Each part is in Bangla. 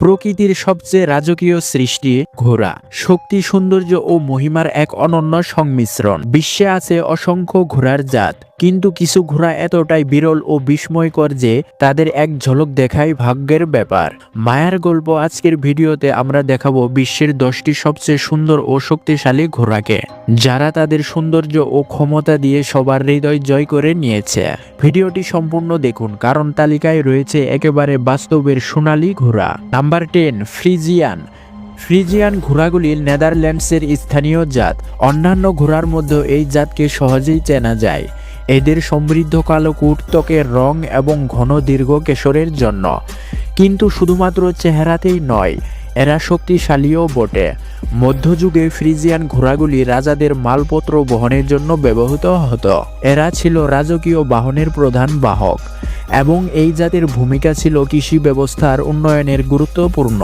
প্রকৃতির সবচেয়ে রাজকীয় সৃষ্টি ঘোড়া। শক্তি, সৌন্দর্য ও মহিমার এক অনন্য সংমিশ্রণ। বিশ্বে আছে অসংখ্য ঘোড়ার জাত। কিন্তু কিছু ঘোড়া এতটাই বিরল ও বিস্ময়কর যে তাদের এক ঝলক দেখাই ভাগ্যের ব্যাপার। মায়ার গল্প আজকের ভিডিওতে আমরা দেখাবো বিশ্বের দশটি সবচেয়ে সুন্দর ও শক্তিশালী ঘোড়াকে, যারা তাদের সৌন্দর্য ও ক্ষমতা দিয়ে সবার হৃদয় জয় করে নিয়েছে। ভিডিওটি সম্পূর্ণ দেখুন, কারণ তালিকায় রয়েছে একেবারে বাস্তবের সোনালী ঘোড়া। Number ten, Friesian. ফ্রিজিয়ান ঘোড়াগুলি নেদারল্যান্ডসের স্থানীয় জাত। অন্যান্য ঘোড়ার মধ্যে এই জাতকে সহজেই চেনা যায়। এদের সমৃদ্ধ কালো কুট ত্বকের রং এবং ঘন দীর্ঘ কেশরের জন্য। কিন্তু শুধুমাত্র চেহারাতেই নয়, এরা শক্তিশালীও বটে। মধ্যযুগে ফ্রিজিয়ান ঘোড়াগুলি রাজাদের মালপত্র বহনের জন্য ব্যবহৃত হতো। এরা ছিল রাজকীয় বাহনের প্রধান বাহক এবং এই জাতের ভূমিকা ছিল কৃষি ব্যবস্থার উন্নয়নের গুরুত্বপূর্ণ।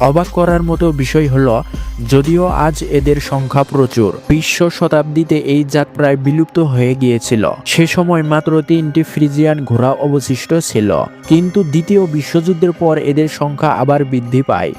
অবাক করার মতো বিষয় হল, যদিও আজ এদের সংখ্যা প্রচুর, বিশ্ব শতাব্দীতে এই জাত প্রায় বিলুপ্ত হয়ে গিয়েছিল। সে সময় মাত্র তিনটি ফ্রিজিয়ান ঘোড়া অবশিষ্ট ছিল। কিন্তু দ্বিতীয় বিশ্বযুদ্ধের পর এদের সংখ্যা আবার বৃদ্ধি পায়।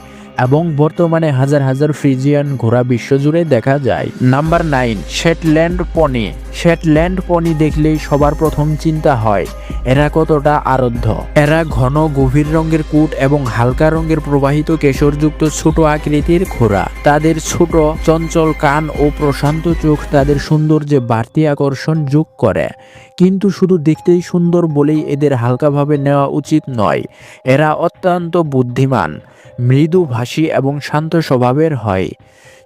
এবং বর্তমানে হাজার হাজার ফ্রিজিয়ান ঘোড়া বিশ্বজুড়ে দেখা যায়। Number nine Shetland pony Shetland pony দেখলেই সবার প্রথম চিন্তা হয়, এরা কতটা আরধ্য? এরা ঘন গভীর রঙের কুট এবং হালকা রঙের প্রবাহিত কেশরযুক্ত ছোট আকৃতির ঘোড়া। তাদের ছোট, চঞ্চল কান ও প্রশান্ত চোখ তাদের সৌন্দর্যে বাড়তি আকর্ষণ যোগ করে। কিন্তু শুধু দেখতেই সুন্দর বলেই এদের হালকাভাবে নেওয়া উচিত নয়, এরা অত্যন্ত বুদ্ধিমান। মৃদুভাষী এবং শান্ত স্বভাবের হয়।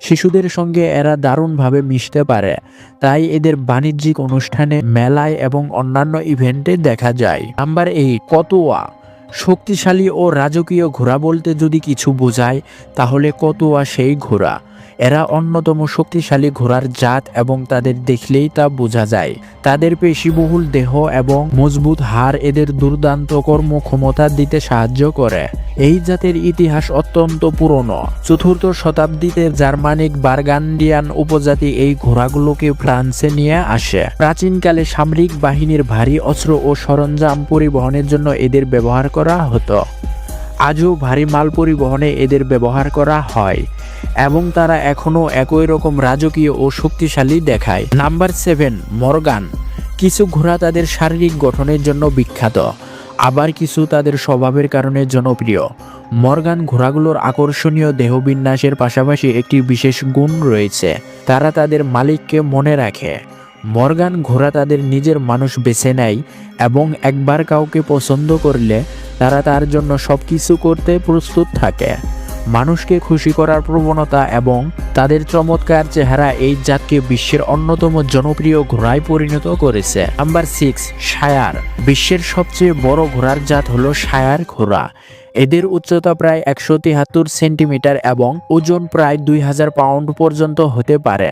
শিশুদের সঙ্গে এরা দারুণভাবে মিশতে পারে। তাই এদের বাণিজ্যিক অনুষ্ঠানে, মেলায় এবং অন্যান্য ইভেন্টে দেখা যায়। নাম্বার এই কতোয়া। শক্তিশালী ও রাজকীয় ঘোড়া বলতে যদি কিছু বোঝায়, তাহলে কতোয়া সেই ঘোড়া। এরা অন্যতম শক্তিশালী ঘোড়ার জাত এবং তাদের দেখলেই তা বোঝা যায়। তাদের পেশিবহুল দেহ এবং মজবুত হাড় এদের দুর্দান্ত কর্মক্ষমতা দিতে সাহায্য করে। এই জাতের ইতিহাস অত্যন্ত পুরনো। চতুর্থ শতাব্দীতে জার্মানিক বার্গান্ডিয়ান উপজাতি এই ঘোড়াগুলোকে ফ্রান্সে নিয়ে আসে। প্রাচীনকালে সামরিক বাহিনীর ভারী অস্ত্র ও সরঞ্জাম পরিবহনের জন্য এদের ব্যবহার করা হতো। আজও ভারী মাল পরিবহনে এদের ব্যবহার করা হয়। এবং তারা এখনও একই রকম রাজকীয় ও শক্তিশালী দেখায়। Number seven, Morgan. কিছু ঘোড়া তাদের শারীরিক গঠনের জন্য বিখ্যাত, আবার কিছু তাদের স্বভাবের কারণে জনপ্রিয়। মর্গান ঘোড়াগুলোর আকর্ষণীয় দেহবিন্যাসের পাশাপাশি একটি বিশেষ গুণ রয়েছে, তারা তাদের মালিককে মনে রাখে। মর্গান ঘোড়া তাদের নিজের মানুষ বেছে নেয় এবং একবার কাউকে পছন্দ করলে তারা তার জন্য সব কিছু করতে প্রস্তুত থাকে। মানুষকে খুশি করার প্রবণতা এবং তাদের চমৎকার চেহারা এই জাতকে বিশ্বের অন্যতম জনপ্রিয় ঘোড়ায় পরিণত করেছে। নাম্বার সিক্স সায়ার বিশ্বের সবচেয়ে বড় ঘোড়ার জাত হলো সায়ার ঘোড়া। এদের উচ্চতা প্রায় একশো তিয়াত্তর সেন্টিমিটার এবং ওজন প্রায় দুই হাজার পাউন্ড পর্যন্ত হতে পারে।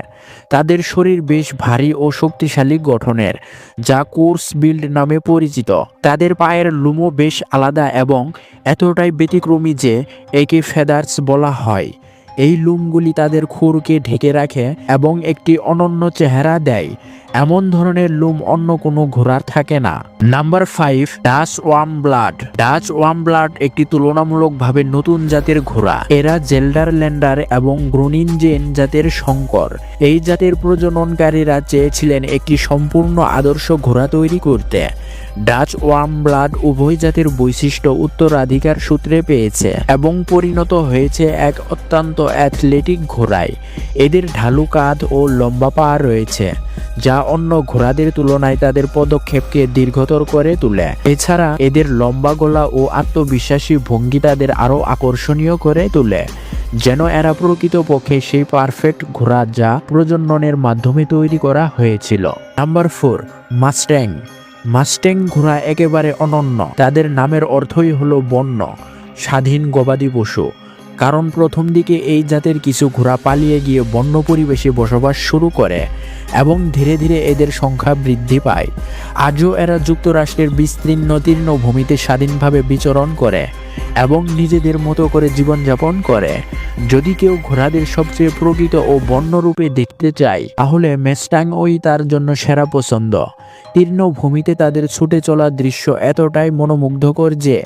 তাদের শরীর বেশ ভারী ও শক্তিশালী গঠনের, যা কোর্স বিল্ড নামে পরিচিত। তাদের পায়ের লুমো বেশ আলাদা এবং এতটাই ব্যতিক্রমী যে একে ফেদার্স বলা হয়। এই লুমগুলি তাদের খুরকে ঢেকে রাখে এবং একটি অনন্য চেহারা দেয়। এমন ধরনের লুম অন্য কোনো ঘোড়ার থাকে না। Number five Dutch warmblood Dutch warmblood একটি তুলনামূলকভাবে নতুন জাতের ঘোড়া। এরা জেল্ডার ল্যান্ডার এবং গ্রোনিনজেন জাতের সংকর এই জাতের প্রজননকারীরা চেয়েছিলেন একটি সম্পূর্ণ আদর্শ ঘোড়া তৈরি করতে। ডাচ ওয়ার্ম ব্লাড উভয় জাতির বৈশিষ্ট্য উত্তরাধিকার সূত্রে পেয়েছে এবং পরিণত হয়েছে এক অত্যন্ত অ্যাথলেটিক ঘোড়ায়। এদের ঢালু কাঁধ ও লম্বা পা রয়েছে, যা অন্য ঘোড়াদের তুলনায় তাদের পদক্ষেপকে দীর্ঘতর করে তোলে। এছাড়া এদের লম্বা গলা ও আত্মবিশ্বাসী ভঙ্গি তাদের আরও আকর্ষণীয় করে তোলে। যেন এরা প্রকৃতপক্ষে সেই পারফেক্ট ঘোড়া যা প্রজননের মাধ্যমে তৈরি করা হয়েছিল। Number four, Mustang. মাস্ট্যাং ঘোড়া একেবারে অনন্য। তাদের নামের অর্থই হলো বন্য, স্বাধীন গবাদি পশু। কারণ প্রথম দিকে এই জাতের কিছু ঘোড়া পালিয়ে গিয়ে বন্য পরিবেশে বসবাস শুরু করে এবং ধীরে ধীরে এদের সংখ্যা বৃদ্ধি পায়। আজও এরা যুক্তরাষ্ট্রের বিস্তীর্ণ তীর্ণ ভূমিতে স্বাধীনভাবে বিচরণ করে। এবং নিজেদের মতো করে জীবনযাপন করে। যদি কেউ ঘোড়াদের সবচেয়ে প্রকৃত ও বন্যরূপে দেখতে চায়, তাহলে মেস্টাং ওই তার জন্য সেরা পছন্দ। তীর্ণ ভূমিতে তাদের ছুটে চলার দৃশ্য এতটাই মনোমুগ্ধকর যে,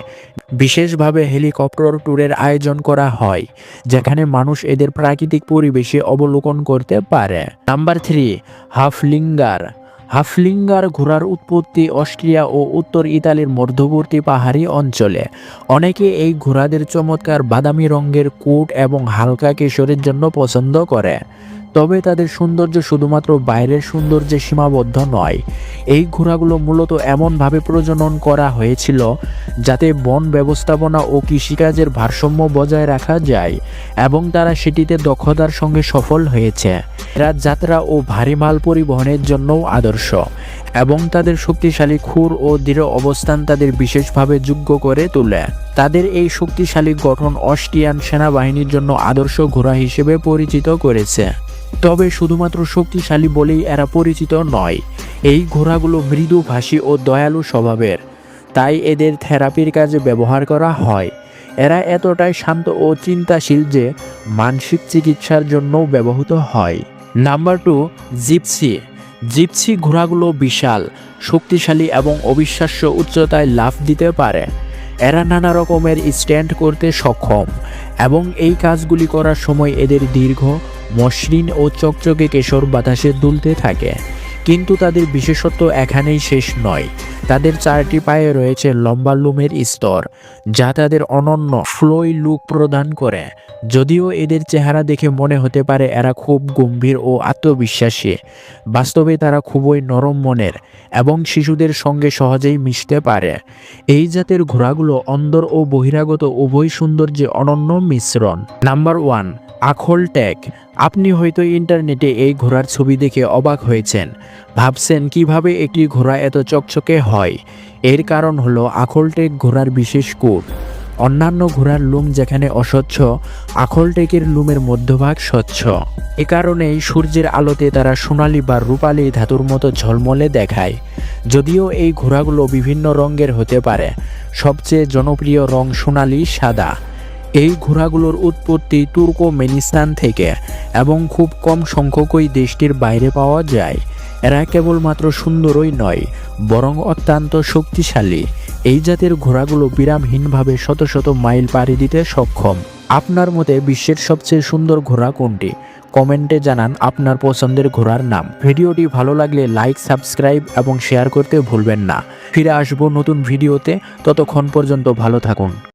বিশেষভাবে হেলিকপ্টার ট্যুরের আয়োজন করা হয়, যেখানে মানুষ এদের প্রাকৃতিক পরিবেশে অবলোকন করতে পারে। Number three, হাফলিঙ্গার। হাফলিঙ্গার ঘোড়ার উৎপত্তি অস্ট্রিয়া ও উত্তর ইতালির মধ্যবর্তী পাহাড়ি অঞ্চলে। অনেকে এই ঘোড়াদের চমৎকার বাদামি রঙের কোট এবং হালকা কেশরের জন্য পছন্দ করে। তবে তাদের সৌন্দর্য শুধুমাত্র বাইরের সৌন্দর্যে সীমাবদ্ধ নয়। এই ঘোড়াগুলো মূলত এমনভাবে প্রজনন করা হয়েছিল যাতে বন ব্যবস্থাপনা ও কৃষিকাজের ভারসাম্য বজায় রাখা যায় এবং তারা সেটিতে দক্ষতার সঙ্গে সফল হয়েছে। এরা যাত্রা ও ভারী মাল পরিবহনের জন্যও আদর্শ এবং তাদের শক্তিশালী খুর ও দৃঢ় অবস্থান তাদের বিশেষভাবে যোগ্য করে তোলে। তাদের এই শক্তিশালী গঠন অস্ট্রিয়ান সেনাবাহিনীর জন্য আদর্শ ঘোড়া হিসেবে পরিচিত করেছে। তবে শুধুমাত্র শক্তিশালী বলেই এরা পরিচিত নয়। এই ঘোড়াগুলো মৃদুভাষী ও দয়ালু স্বভাবের। তাই এদের থেরাপির কাজে ব্যবহার করা হয়। এরা এতটাই শান্ত ও চিন্তাশীল যে মানসিক চিকিৎসার জন্যও ব্যবহৃত হয়। Number two, Gypsy. জিপসি ঘোড়াগুলো বিশাল, শক্তিশালী এবং অবিশ্বাস্য উচ্চতায় লাফ দিতে পারে। এরা নানা রকমের স্ট্যান্ড করতে সক্ষম এবং এই কাজগুলি করার সময় এদের দীর্ঘ মসৃণ ও চকচকে কেশর বাতাসে দুলতে থাকে। কিন্তু তাদের বিশেষত্ব এখানেই শেষ নয়। তাদের চারটি পায়ে রয়েছে লম্বা লুমের স্তর, যা তাদের অনন্য ফ্লোই লুক প্রদান করে। যদিও এদের চেহারা দেখে মনে হতে পারে এরা খুব গম্ভীর ও আত্মবিশ্বাসী। বাস্তবে তারা খুবই নরম মনের এবং শিশুদের সঙ্গে সহজেই মিশতে পারে। এই জাতের ঘোড়াগুলো অন্দর ও বহিরাগত উভয় সৌন্দর্যে অনন্য মিশ্রণ। নাম্বার ওয়ান আখল ট্যাগ আপনি হয়তো ইন্টারনেটে এই ঘোড়ার ছবি দেখে অবাক হয়েছেন। ভাবছেন কীভাবে একটি ঘোড়া এত চকচকে হয়? এর কারণ হলো আখলটেক ঘোড়ার বিশেষ কোট অন্যান্য ঘোড়ার লুম যেখানে অস্বচ্ছ, আখল আখলটেকের লুমের মধ্যভাগ স্বচ্ছ। এ কারণেই সূর্যের আলোতে তারা সোনালি বা রূপালি ধাতুর মতো ঝলমলে দেখায়। যদিও এই ঘোড়াগুলো বিভিন্ন রঙের হতে পারে। সবচেয়ে জনপ্রিয় রং সোনালি, সাদা। এই ঘোড়াগুলোর উৎপত্তি তুর্কমেনিস্তান থেকে এবং খুব কম সংখ্যকই দেশটির বাইরে পাওয়া যায়। এরা কেবলমাত্র সুন্দরই নয়, বরং অত্যন্ত শক্তিশালী। এই জাতের ঘোড়াগুলো বিরামহীনভাবে শত শত মাইল পাড়ি দিতে সক্ষম। আপনার মতে বিশ্বের সবচেয়ে সুন্দর ঘোড়া কোনটি? কমেন্টে জানান আপনার পছন্দের ঘোড়ার নাম। ভিডিওটি ভালো লাগলে লাইক, সাবস্ক্রাইব এবং শেয়ার করতে ভুলবেন না। ফিরে আসব নতুন ভিডিওতে, ততক্ষণ পর্যন্ত ভালো থাকুন।